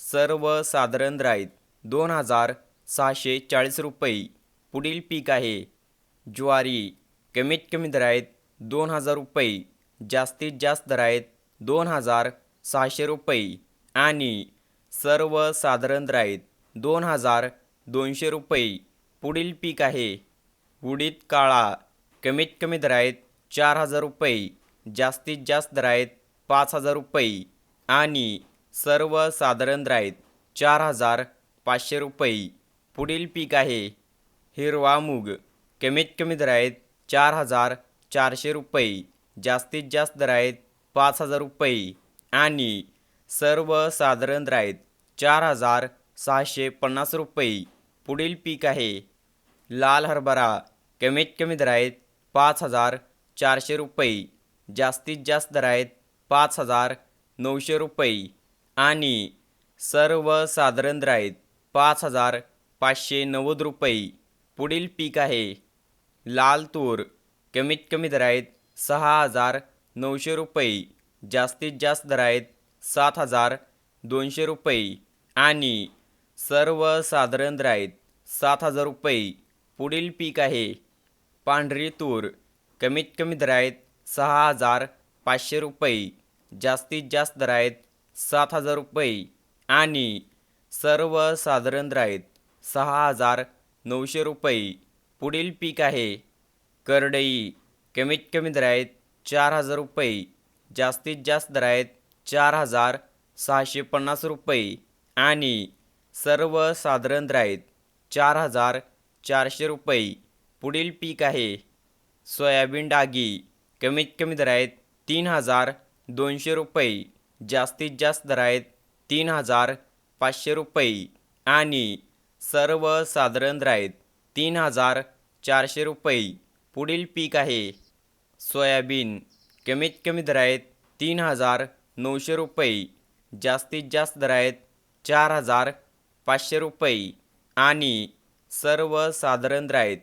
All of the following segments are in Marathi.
सर्वसाधारण दर दोन हजार सहाशे चाळीस रुपये पुढील पीक आहे. ज्वारी कमीत कमी दर आहेत दोन हजार रुपये जास्तीत जास्त दर आहेत दोन हजार सहाशे रुपये आणि सर्वसाधारण दर दोन हजार दोनशे रुपये पुढील पीक आहे. उडीद काळा कमीत कमी दर आहेत चार हजार रुपये जास्तीत जास्त दर आहेत पाच हजार रुपये आणि सर्वसाधारण साधारण आहेत चार हजार पाचशे रुपये. पुढील पीक आहे हिरवा मूग. कमीत कमी दर आहेत चार हजार चारशे रुपये. जास्तीत जास्त दर आहेत पाच हजार रुपये. आणि सर्वसाधारण साधारण आहेत चार हजार सहाशे पन्नास रुपये. पुढील पीक आहे लाल हरभरा. कमीत कमी दर आहेत पाच हजार चारशे रुपये. जास्तीत जास्त दर आहेत पाच हजार नऊशे रुपये. आणि सर्वसाधारण दर पाच हजार पाचशे नव्वद रुपये पुढील पीक आहे. लाल तूर कमीत कमी दर आहेत सहा हजार नऊशे रुपये जास्तीत जास्त दर आहेत सात हजार दोनशे रुपये आणि सर्वसाधारण दर सात हजार रुपये पुढील पीक आहे. पांढरी तूर कमीत कमी दर आहेत सहा हजार पाचशे रुपये जास्तीत जास्त दर आहेत सात हजार रुपये आणि सर्वसाधारण दर सहा हजार नऊशे रुपये. पुढील पीक आहे करडई. कमीत कमी दरायत आहेत चार हजार रुपये जास्तीत जास्त दर आहेत चार हजार सहाशे पन्नास रुपये आणि सर्वसाधारण दर चार हजार चारशे रुपये. पुढील पीक आहे सोयाबीन डागी. कमीत कमी दरायत आहेत तीन हजार दोनशे रुपये. जास्तीत जास्त दर आहेत तीन हजार पाचशे रुपये आणि सर्वसाधारण दर आहेत तीन हजार चारशे रुपये. पुढील पीक आहे सोयाबीन. कमीत कमी दर आहेत तीन हजार नऊशे रुपये. जास्तीत जास्त दर आहेत चार हजार पाचशे रुपये आणि सर्वसाधारण दर आहेत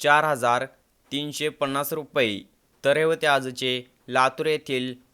चार हजार तीनशे पन्नास रुपये. तर हे होते आजचे लातूर येथील